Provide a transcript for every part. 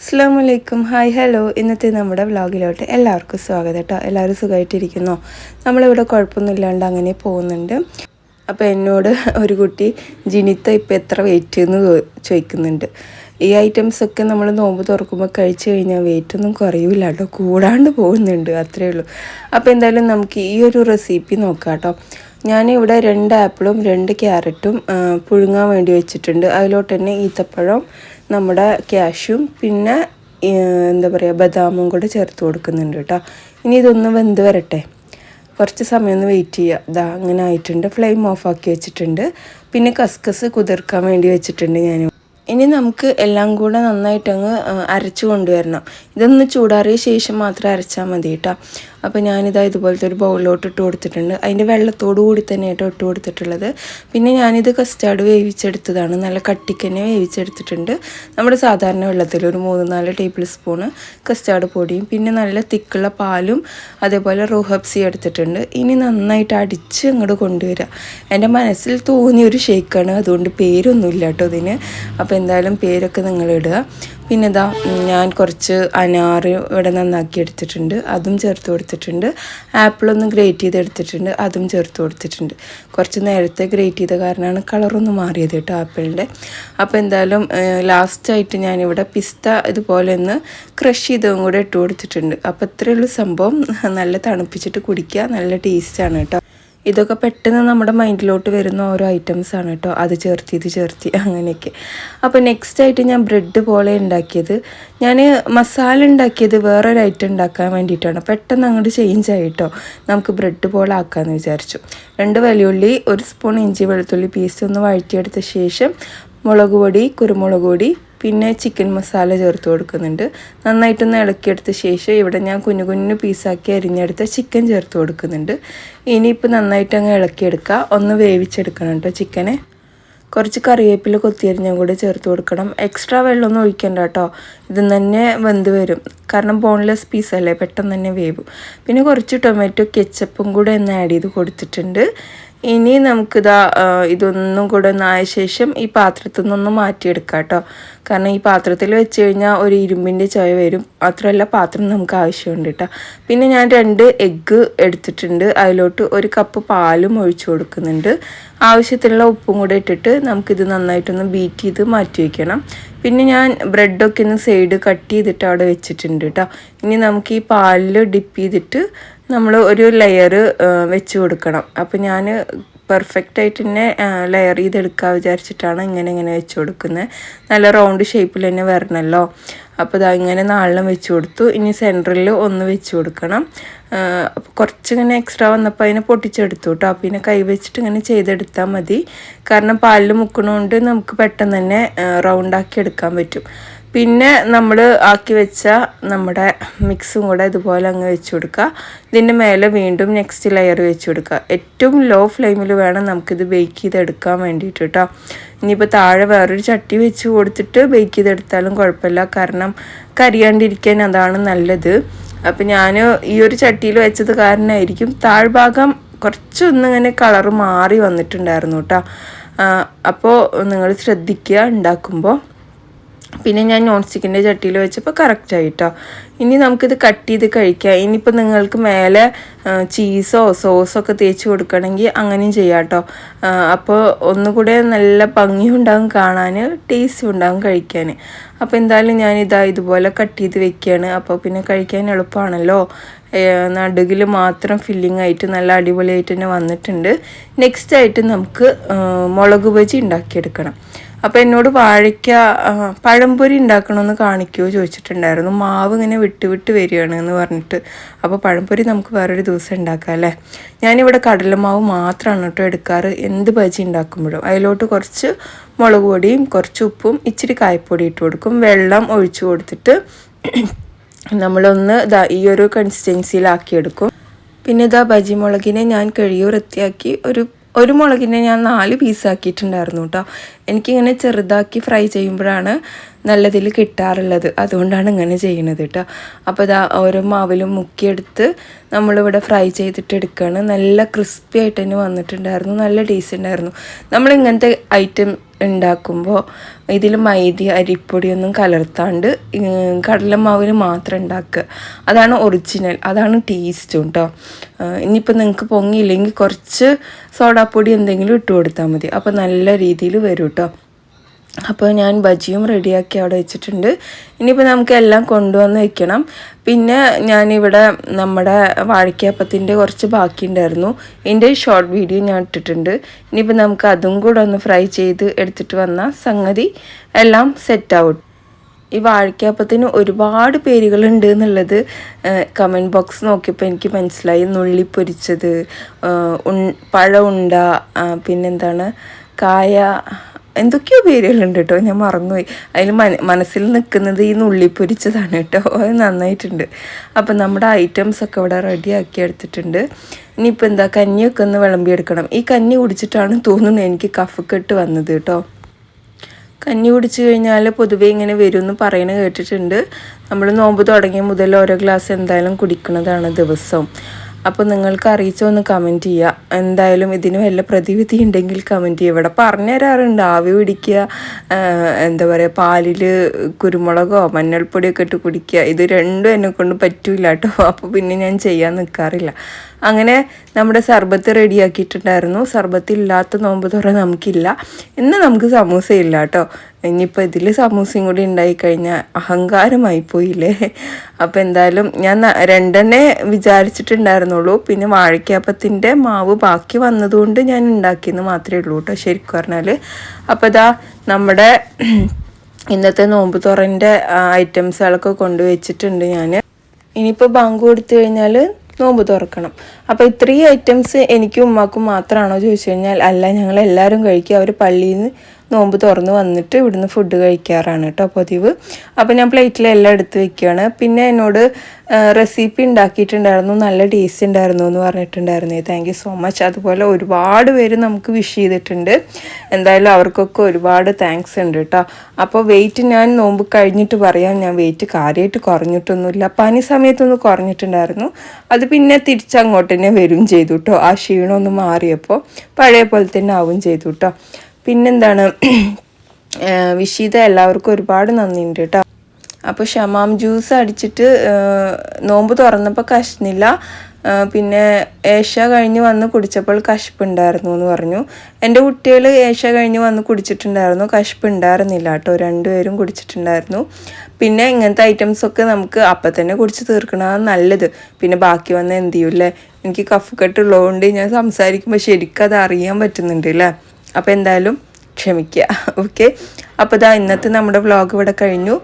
അസ്സാം വലൈക്കും hi hello. ഇന്നത്തെ നമ്മുടെ വ്ളോഗിലോട്ട് എല്ലാവർക്കും സ്വാഗതം കേട്ടോ എല്ലാവരും സുഖമായിട്ടിരിക്കുന്നോ നമ്മളിവിടെ കുഴപ്പമൊന്നുമില്ലാണ്ട് അങ്ങനെ പോകുന്നുണ്ട്. അപ്പോൾ എന്നോട് ഒരു കുട്ടി ജിനിത്ത ഇപ്പം എത്ര വെയിറ്റ് എന്ന് ചോദിക്കുന്നുണ്ട്. ഈ ഐറ്റംസ് ഒക്കെ നമ്മൾ നോമ്പ് തുറക്കുമ്പോൾ കഴിച്ചു കഴിഞ്ഞാൽ വെയിറ്റ് ഒന്നും കുറയില്ല കേട്ടോ കൂടാണ്ട് പോകുന്നുണ്ട് അത്രയേ ഉള്ളൂ. അപ്പോൾ എന്തായാലും നമുക്ക് ഈ ഒരു റെസിപ്പി നോക്കാം കേട്ടോ ഞാനിവിടെ രണ്ട് ആപ്പിളും രണ്ട് ക്യാരറ്റും പുഴുങ്ങാൻ വേണ്ടി വെച്ചിട്ടുണ്ട്. അതിലോട്ട് തന്നെ ഈത്തപ്പഴം നമ്മുടെ ക്യാഷും പിന്നെ എന്താ പറയുക ബദാമും കൂടെ ചേർത്ത് കൊടുക്കുന്നുണ്ട് കേട്ടോ. ഇനി ഇതൊന്ന് വെന്ത് വരട്ടെ. കുറച്ച് സമയം ഒന്ന് വെയിറ്റ് ചെയ്യുക ഇതാ അങ്ങനെ ആയിട്ടുണ്ട്. ഫ്ലെയിം ഓഫാക്കി വെച്ചിട്ടുണ്ട്. പിന്നെ കസ്കസ് കുതിർക്കാൻ വേണ്ടി വെച്ചിട്ടുണ്ട് ഞാൻ ഇനി നമുക്ക് എല്ലാം കൂടെ നന്നായിട്ടങ്ങ് അരച്ചു കൊണ്ടുവരണം. ഇതൊന്ന് ചൂടാറിയ ശേഷം മാത്രം അരച്ചാൽ മതി കേട്ടോ. അപ്പോൾ ഞാനിതാ ഇതുപോലത്തെ ഒരു ബൗളിലോട്ട് ഇട്ട് കൊടുത്തിട്ടുണ്ട്. അതിന്റെ വെള്ളത്തോടു കൂടി തന്നെ കേട്ടോ ഇട്ട് കൊടുത്തിട്ടുള്ളത്. പിന്നെ ഞാനിത് കസ്റ്റാർഡ് വേവിച്ചെടുത്തതാണ്. നല്ല കട്ടിക്ക് തന്നെ വേവിച്ചെടുത്തിട്ടുണ്ട്. നമ്മുടെ സാധാരണ വെള്ളത്തിൽ ഒരു മൂന്ന് നാല് ടേബിൾ സ്പൂണ് കസ്റ്റാർഡ് പൊടിയും പിന്നെ നല്ല തിക്കുള്ള പാലും അതേപോലെ റോഹബ്സി എടുത്തിട്ടുണ്ട്. ഇനി നന്നായിട്ട് അടിച്ച് അങ്ങോട്ട് കൊണ്ടുവരിക എന്റെ മനസ്സിൽ തോന്നിയ ഒരു ഷേക്കാണ് അതുകൊണ്ട് പേരൊന്നുമില്ല കേട്ടോ ഇതിന്. അപ്പോൾ എന്തായാലും പേരൊക്കെ നിങ്ങൾ ഇടുക പിന്നെ ഇതാ ഞാൻ കുറച്ച് അനാറ് ഇവിടെ നന്നാക്കി എടുത്തിട്ടുണ്ട് അതും ചേർത്ത് കൊടുത്തിട്ടുണ്ട്. ആപ്പിളൊന്ന് ഗ്രേറ്റ് ചെയ്ത് എടുത്തിട്ടുണ്ട് അതും ചേർത്ത് കൊടുത്തിട്ടുണ്ട്. കുറച്ച് നേരത്തെ ഗ്രേറ്റ് ചെയ്ത കാരണമാണ് കളറൊന്ന് മാറിയത് കേട്ടോ ആപ്പിളിന്റെ. അപ്പോൾ എന്തായാലും ലാസ്റ്റായിട്ട് ഞാനിവിടെ പിസ്ത ഇതുപോലെ ഒന്ന് ക്രഷ് ചെയ്തതും കൂടെ ഇട്ട് കൊടുത്തിട്ടുണ്ട്. അപ്പോൾ ഇത്രയുള്ള സംഭവം. നല്ല തണുപ്പിച്ചിട്ട് കുടിക്കുക നല്ല ടേസ്റ്റാണ് കേട്ടോ. ഇതൊക്കെ പെട്ടെന്ന് നമ്മുടെ മൈൻഡിലോട്ട് വരുന്ന ഓരോ ഐറ്റംസ് ആണ് കേട്ടോ. അത് ചേർത്തി ഇത് ചേർത്തി അങ്ങനെയൊക്കെ. അപ്പോൾ നെക്സ്റ്റ് ആയിട്ട് ഞാൻ ബ്രെഡ് പോലെ ഉണ്ടാക്കിയത്. ഞാൻ മസാല ഉണ്ടാക്കിയത് വേറൊരു ഐറ്റം ഉണ്ടാക്കാൻ വേണ്ടിയിട്ടാണ്. പെട്ടെന്ന് അങ്ങോട്ട് ചേഞ്ച് ആയിട്ടോ നമുക്ക് ബ്രെഡ് പോലെ ആക്കാമെന്ന് വിചാരിച്ചു. രണ്ട് വലിയുള്ളി ഒരു സ്പൂൺ ഇഞ്ചി വെളുത്തുള്ളി പീസ് ഒന്ന് വഴറ്റിയെടുത്ത ശേഷം മുളക് പൊടി കുരുമുളക് പൊടി പിന്നെ ചിക്കൻ മസാല ചേർത്ത് കൊടുക്കുന്നുണ്ട്. നന്നായിട്ടൊന്ന് ഇളക്കിയെടുത്ത ശേഷം ഇവിടെ ഞാൻ കുഞ്ഞു കുഞ്ഞു പീസാക്കി അരിഞ്ഞെടുത്ത ചിക്കൻ ചേർത്ത് കൊടുക്കുന്നുണ്ട്. ഇനിയിപ്പോൾ നന്നായിട്ട് അങ്ങ് ഇളക്കിയെടുക്കുക ഒന്ന് വേവിച്ചെടുക്കണം കേട്ടോ ചിക്കനെ കുറച്ച് കറിവേപ്പില കൊത്തിയരിഞ്ഞും കൂടെ ചേർത്ത് കൊടുക്കണം. എക്സ്ട്രാ വെള്ളമൊന്നും ഒഴിക്കണ്ട കേട്ടോ. ഇത് തന്നെ വെന്ത് വരും. കാരണം ബോൺലെസ് പീസല്ലേ പെട്ടെന്ന് തന്നെ വേവും. പിന്നെ കുറച്ച് ടൊമാറ്റോ കെച്ചപ്പും കൂടെ ഒന്ന് ആഡ് ചെയ്ത് കൊടുത്തിട്ടുണ്ട്. ഇനി നമുക്കിതാ ഇതൊന്നും കൂടെ ഒന്നായ ശേഷം ഈ പാത്രത്തിൽ നിന്നൊന്ന് മാറ്റിയെടുക്കാം കേട്ടോ. കാരണം ഈ പാത്രത്തിൽ വെച്ച് കഴിഞ്ഞാൽ ഒരു ഇരുമ്പിന്റെ ചുവ വരും. മാത്രമല്ല പാത്രം നമുക്ക് ആവശ്യമുണ്ട് കേട്ടോ പിന്നെ ഞാൻ രണ്ട് എഗ്ഗ് എടുത്തിട്ടുണ്ട്. അതിലോട്ട് ഒരു കപ്പ് പാലും ഒഴിച്ചു കൊടുക്കുന്നുണ്ട്. ആവശ്യത്തിനുള്ള ഉപ്പും കൂടെ ഇട്ടിട്ട് നമുക്കിത് നന്നായിട്ടൊന്ന് ബീറ്റ് ചെയ്ത് മാറ്റി വയ്ക്കണം പിന്നെ ഞാൻ ബ്രെഡൊക്കെ ഒന്ന് സൈഡ് കട്ട് ചെയ്തിട്ട് അവിടെ വെച്ചിട്ടുണ്ട് കേട്ടോ ഇനി നമുക്ക് ഈ പാലിൽ ഡിപ്പ് ചെയ്തിട്ട് നമ്മൾ ഒരു ലെയർ വെച്ച് കൊടുക്കണം. അപ്പോൾ ഞാൻ പെർഫെക്റ്റ് ആയിട്ട് തന്നെ ലെയർ ചെയ്തെടുക്കാൻ വിചാരിച്ചിട്ടാണ് ഇങ്ങനെ ഇങ്ങനെ വെച്ച് കൊടുക്കുന്നത് നല്ല റൗണ്ട് ഷേപ്പിൽ തന്നെ വരണമല്ലോ അപ്പോൾ ഇതാ ഇങ്ങനെ നാളിലും വെച്ച് കൊടുത്തു. ഇനി സെന്ററിൽ ഒന്ന് വെച്ച് കൊടുക്കണം. അപ്പോൾ കുറച്ചിങ്ങനെ എക്സ്ട്രാ വന്നപ്പോൾ അതിനെ പൊട്ടിച്ചെടുത്തു കേട്ടോ അപ്പോൾ പിന്നെ കൈ വെച്ചിട്ട് ഇങ്ങനെ ചെയ്തെടുത്താൽ മതി. കാരണം പാലിൽ മുക്കണോണ്ട് നമുക്ക് പെട്ടെന്ന് തന്നെ റൗണ്ടാക്കി എടുക്കാൻ പറ്റും. പിന്നെ നമ്മൾ ആക്കി വെച്ച നമ്മുടെ മിക്സും കൂടെ ഇതുപോലെ അങ്ങ് വെച്ച് കൊടുക്കുക. ഇതിന്റെ മേലെ വീണ്ടും നെക്സ്റ്റ് ലെയർ വെച്ച് കൊടുക്കുക. ഏറ്റവും ലോ ഫ്ലെയിമിൽ വേണം നമുക്കിത് ബേക്ക് ചെയ്തെടുക്കാൻ വേണ്ടിയിട്ട് കേട്ടോ ഇനിയിപ്പോൾ താഴെ വേറൊരു ചട്ടി വെച്ച് കൊടുത്തിട്ട് ബേക്ക് ചെയ്തെടുത്താലും കുഴപ്പമില്ല. കാരണം കരിയാണ്ടിരിക്കാൻ അതാണ് നല്ലത്. അപ്പം ഞാൻ ഈ ഒരു ചട്ടിയിൽ വെച്ചത് കാരണമായിരിക്കും താഴ്ഭാഗം കുറച്ചൊന്നിങ്ങനെ കളറ് മാറി വന്നിട്ടുണ്ടായിരുന്നു കേട്ടോ അപ്പോൾ നിങ്ങൾ ശ്രദ്ധിക്കുക. ഉണ്ടാക്കുമ്പോൾ പിന്നെ ഞാൻ നോൺ സ്റ്റിക്കിന്റെ ചട്ടിയിൽ വെച്ചപ്പോൾ കറക്റ്റ് ആയിട്ടോ. ഇനി നമുക്കിത് കട്ട് ചെയ്ത് കഴിക്കാം. ഇനിയിപ്പോൾ നിങ്ങൾക്ക് മേലെ ചീസോ സോസോ ഒക്കെ തേച്ച് കൊടുക്കണമെങ്കിൽ അങ്ങനെയും ചെയ്യാം കേട്ടോ അപ്പോൾ ഒന്നുകൂടെ നല്ല ഭംഗി ഉണ്ടാകും കാണാൻ ടേസ്റ്റും ഉണ്ടാകും കഴിക്കാൻ അപ്പോൾ എന്തായാലും ഞാൻ ഇതാ ഇതുപോലെ കട്ട് ചെയ്ത് വെക്കുകയാണ് അപ്പോൾ പിന്നെ കഴിക്കാൻ എളുപ്പമാണല്ലോ. നടുകിൽ മാത്രം ഫില്ലിംഗ് ആയിട്ട് നല്ല അടിപൊളിയായിട്ട് തന്നെ വന്നിട്ടുണ്ട്. നെക്സ്റ്റ് ആയിട്ട് നമുക്ക് മുളക് ബജി ഉണ്ടാക്കിയെടുക്കണം. അപ്പോൾ എന്നോട് വാഴയ്ക്ക പഴംപൊരി ഉണ്ടാക്കണമെന്ന് കാണിക്കുമോ ചോദിച്ചിട്ടുണ്ടായിരുന്നു. മാവ് ഇങ്ങനെ വിട്ട് വിട്ട് വരികയാണ് എന്ന് പറഞ്ഞിട്ട്. അപ്പോൾ പഴംപൊരി നമുക്ക് വേറൊരു ദിവസം ഉണ്ടാക്കാം അല്ലേ? ഞാനിവിടെ കടലമാവ് മാത്രമാണ് കേട്ടോ എടുക്കാറ്. എന്ത് ബജി ഉണ്ടാക്കുമ്പോഴും. അതിലോട്ട് കുറച്ച് മുളക് പൊടിയും കുറച്ച് ഉപ്പും ഇച്ചിരി കായപ്പൊടി ഇട്ട് കൊടുക്കും. വെള്ളം ഒഴിച്ചു കൊടുത്തിട്ട് നമ്മളൊന്ന് ഈ ഒരു കൺസിസ്റ്റൻസിയിലാക്കിയെടുക്കും പിന്നെ ഇതാ ബജി മുളകിനെ ഞാൻ കഴുകി വൃത്തിയാക്കി ഒരു ഒരു മുളകിനെ ഞാൻ നാല് പീസാക്കിയിട്ടുണ്ടായിരുന്നു കേട്ടോ എനിക്കിങ്ങനെ ചെറുതാക്കി ഫ്രൈ ചെയ്യുമ്പോഴാണ് നല്ലതിൽ കിട്ടാറുള്ളത്. അതുകൊണ്ടാണ് ഇങ്ങനെ ചെയ്യുന്നത് കേട്ടോ അപ്പോൾ ഇതാ ഓരോ മാവിലും മുക്കിയെടുത്ത് നമ്മളിവിടെ ഫ്രൈ ചെയ്തിട്ട് എടുക്കുകയാണ് നല്ല ക്രിസ്പി ആയിട്ട് തന്നെ വന്നിട്ടുണ്ടായിരുന്നു. നല്ല ടേസ്റ്റ് ഉണ്ടായിരുന്നു. നമ്മൾ ഇങ്ങനത്തെ ഐറ്റം ഉണ്ടാക്കുമ്പോൾ ഇതിൽ മൈദ അരിപ്പൊടിയൊന്നും കലർത്താണ്ട് കടലമാവിൽ മാത്രം ഉണ്ടാക്കുക. അതാണ് ഒറിജിനൽ അതാണ് ടേസ്റ്റും കേട്ടോ ഇനിയിപ്പോൾ നിങ്ങൾക്ക് പൊങ്ങിയില്ലെങ്കിൽ കുറച്ച് സോഡാപ്പൊടി എന്തെങ്കിലും ഇട്ട് കൊടുത്താൽ മതി. അപ്പോൾ നല്ല രീതിയിൽ വരും കേട്ടോ അപ്പോൾ ഞാൻ ബജിയും റെഡിയാക്കി അവിടെ വെച്ചിട്ടുണ്ട്. ഇനിയിപ്പോൾ നമുക്ക് എല്ലാം കൊണ്ടുവന്ന് വെക്കണം. പിന്നെ ഞാനിവിടെ നമ്മുടെ വാഴയ്ക്കാപ്പത്തിന്റെ കുറച്ച് ബാക്കിയുണ്ടായിരുന്നു. എന്റെ ഷോർട്ട് വീഡിയോ ഞാൻ ഇട്ടിട്ടുണ്ട്. ഇനിയിപ്പോൾ നമുക്ക് അതും കൂടെ ഒന്ന് ഫ്രൈ ചെയ്ത് എടുത്തിട്ട് വന്ന സംഗതി എല്ലാം സെറ്റ് ആവും ഈ വാഴക്കാപ്പത്തിന് ഒരുപാട് പേരുകളുണ്ട് എന്നുള്ളത് കമന്റ് ബോക്സ് നോക്കിയപ്പോൾ എനിക്ക് മനസ്സിലായി. നുള്ളി പൊരിച്ചത് പഴ ഉണ്ട പിന്നെന്താണ് കായ എന്തൊക്കെയോ പേരുകളുണ്ട് കേട്ടോ. ഞാൻ മറന്നുപോയി. അതിൽ മനസ്സിൽ നിൽക്കുന്നത് ഈ നുള്ളി പൊരിച്ചതാണ് കേട്ടോ. അത് നന്നായിട്ടുണ്ട്. അപ്പം നമ്മുടെ ഐറ്റംസ് ഒക്കെ ഇവിടെ റെഡിയാക്കി എടുത്തിട്ടുണ്ട്. ഇനിയിപ്പോൾ എന്താ കഞ്ഞിയൊക്കെ ഒന്ന് വിളമ്പിയെടുക്കണം. ഈ കഞ്ഞി കുടിച്ചിട്ടാണ് തോന്നുന്നത് എനിക്ക് കഫക്കെട്ട് വന്നത് കേട്ടോ. കഞ്ഞി കുടിച്ചു കഴിഞ്ഞാൽ പൊതുവേ ഇങ്ങനെ വരുമെന്ന് പറയണ കേട്ടിട്ടുണ്ട്. നമ്മൾ നോമ്പ് തുടങ്ങിയ മുതൽ ഓരോ ഗ്ലാസ് എന്തായാലും കുടിക്കുന്നതാണ് ദിവസം. അപ്പോൾ നിങ്ങൾക്ക് അറിയിച്ചോ ഒന്ന് കമന്റ് ചെയ്യുക എന്തായാലും ഇതിന് വല്ല പ്രതിവിധി ഉണ്ടെങ്കിൽ കമന്റ് ചെയ്യുക ഇവിടെ പറഞ്ഞു തരാറുണ്ട്. ആവി പിടിക്കുക എന്താ പറയുക പാലിൽ കുരുമുളകോ മഞ്ഞൾപ്പൊടിയൊക്കെ ഇട്ട് കുടിക്കുക. ഇത് രണ്ടും എന്നെ കൊണ്ട് പറ്റൂല കേട്ടോ അപ്പോൾ പിന്നെ ഞാൻ ചെയ്യാൻ നിൽക്കാറില്ല അങ്ങനെ നമ്മുടെ സർബത്ത് റെഡിയാക്കിയിട്ടുണ്ടായിരുന്നു. സർബത്ത് ഇല്ലാത്ത നോമ്പ് തുറ നമുക്കില്ല. ഇന്ന് നമുക്ക് സമൂസ ഇല്ല കേട്ടോ ഇനിയിപ്പോൾ ഇതിൽ സമൂസയും കൂടി ഉണ്ടായിക്കഴിഞ്ഞാൽ അഹങ്കാരമായി പോയില്ലേ? അപ്പോൾ എന്തായാലും ഞാൻ രണ്ടെണ്ണേ വിചാരിച്ചിട്ടുണ്ടായിരുന്നുള്ളൂ. പിന്നെ വാഴയ്ക്കാപ്പത്തിന്റെ മാവ് ബാക്കി വന്നതുകൊണ്ട് ഞാൻ ഉണ്ടാക്കിയെന്ന് മാത്രമേ ഉള്ളൂ കേട്ടോ ശരിക്കും പറഞ്ഞാൽ അപ്പോൾ ഇതാ നമ്മുടെ ഇന്നത്തെ നോമ്പ് തുറന്റെ ഐറ്റംസുകളൊക്കെ കൊണ്ടുവച്ചിട്ടുണ്ട് ഞാൻ ഇനിയിപ്പോൾ ബാങ്ക് കൊടുത്തു കഴിഞ്ഞാൽ നോമ്പ് തുറക്കണം. അപ്പോൾ ഇത്രയും ഐറ്റംസ് എനിക്കും ഉമ്മാക്കും മാത്രമാണോ ചോദിച്ചു കഴിഞ്ഞാൽ അല്ല ഞങ്ങൾ എല്ലാവരും കഴിക്കുക അവർ പള്ളിയിൽ നിന്ന് നോമ്പ് തുറന്ന് വന്നിട്ട് ഇവിടുന്ന് ഫുഡ് കഴിക്കാറാണ് കേട്ടോ പതിവ്. അപ്പോൾ ഞാൻ പ്ലേറ്റിലെല്ലാം എടുത്ത് വെക്കുകയാണ്. പിന്നെ എന്നോട് റെസിപ്പി ഉണ്ടാക്കിയിട്ടുണ്ടായിരുന്നു നല്ല ടേസ്റ്റ് ഉണ്ടായിരുന്നു എന്ന് പറഞ്ഞിട്ടുണ്ടായിരുന്നു. താങ്ക് യു സോ മച്ച് അതുപോലെ ഒരുപാട് പേര് നമുക്ക് വിഷ് ചെയ്തിട്ടുണ്ട്. എന്തായാലും അവർക്കൊക്കെ ഒരുപാട് താങ്ക്സ് ഉണ്ട് കേട്ടോ. അപ്പോൾ വെയിറ്റ് ഞാൻ നോമ്പ് കഴിഞ്ഞിട്ട് പറയാം. ഞാൻ വെയിറ്റ് കാര്യമായിട്ട് കുറഞ്ഞിട്ടൊന്നുമില്ല. പനി സമയത്തൊന്ന് കുറഞ്ഞിട്ടുണ്ടായിരുന്നു. അത് പിന്നെ തിരിച്ചങ്ങോട്ട് തന്നെ വരും ചെയ്തു കേട്ടോ. ആ ക്ഷീണമൊന്ന് മാറിയപ്പോൾ പഴയ പോലെ തന്നെ ആവും ചെയ്തു കേട്ടോ. പിന്നെന്താണ്? വിഷീത എല്ലാവർക്കും ഒരുപാട് നന്ദിയുണ്ട് കേട്ടോ അപ്പോൾ ഷമാം ജ്യൂസ് അടിച്ചിട്ട് നോമ്പ് തുറന്നപ്പോൾ കഷ്ണില്ല പിന്നെ ഏഷ കഴിഞ്ഞ് വന്ന് കുടിച്ചപ്പോൾ കശപ്പുണ്ടായിരുന്നു എന്ന് പറഞ്ഞു. എന്റെ കുട്ടികൾ ഏഷ കഴിഞ്ഞ് വന്ന് കുടിച്ചിട്ടുണ്ടായിരുന്നു. കശപ്പ് ഉണ്ടായിരുന്നില്ല കേട്ടോ രണ്ടുപേരും കുടിച്ചിട്ടുണ്ടായിരുന്നു. പിന്നെ ഇങ്ങനത്തെ ഐറ്റംസൊക്കെ നമുക്ക് അപ്പം തന്നെ കുടിച്ച് തീർക്കണതാണ് നല്ലത്. പിന്നെ ബാക്കി വന്ന് എന്ത് ചെയ്യൂല്ലേ? എനിക്ക് കഫ് കെട്ടുള്ളതുകൊണ്ട് ഞാൻ സംസാരിക്കുമ്പോൾ ശരിക്കും അത് അറിയാൻ പറ്റുന്നുണ്ട് അല്ലേ അപ്പോൾ എന്തായാലും ക്ഷമിക്കുക ഓക്കെ അപ്പോൾ ഇതാ ഇന്നത്തെ നമ്മുടെ വ്ളോഗ് ഇവിടെ കഴിഞ്ഞു.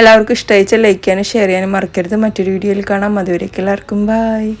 എല്ലാവർക്കും ഇഷ്ടമായിച്ചാൽ ലൈക്ക് ചെയ്യാനും ഷെയർ ചെയ്യാനും മറക്കരുത്. മറ്റൊരു വീഡിയോയിൽ കാണാം. അതുവരേക്കും എല്ലാവർക്കും ബായ്